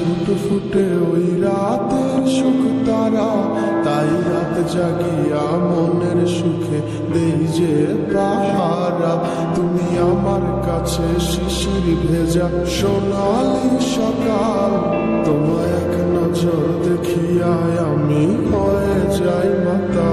Foot ফুটে ওই রাতের সুখ তারা, তাই রাত জাগিয়া মনের সুখে দেই যে তাহারা তুমি আমার কাছে শিশির ভেজা সোনালি সকাল, তোমায় এক নজর দেখিয়ায় আমি হয়ে যাই মাতা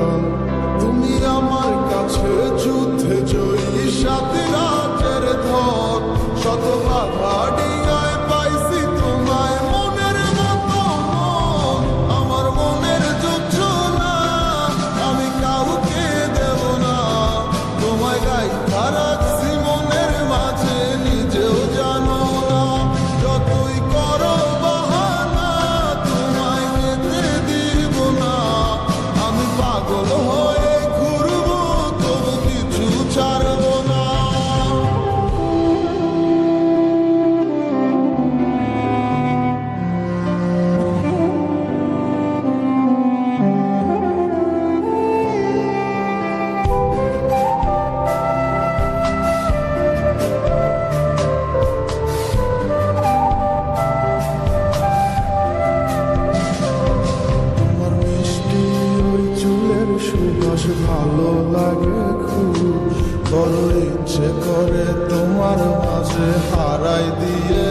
তোমার মাঝে হারাই দিয়ে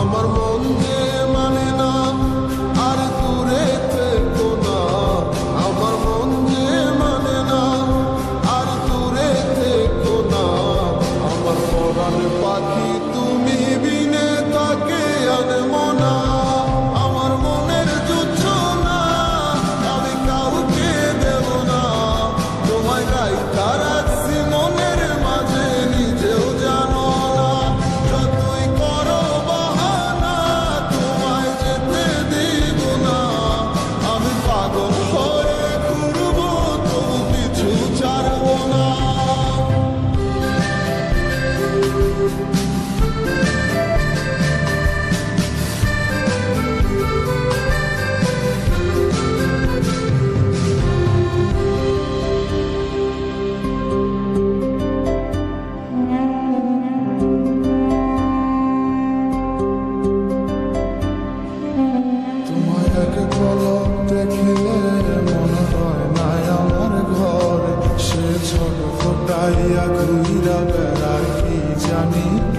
আমার মন যে মানে না, আর দূরে থেকো না। আমার মন যে মানে না, আর দূরে থেকো না। আমার পাখি চোখ ফোটাইয়া ঘুরা বেড়াই জানি?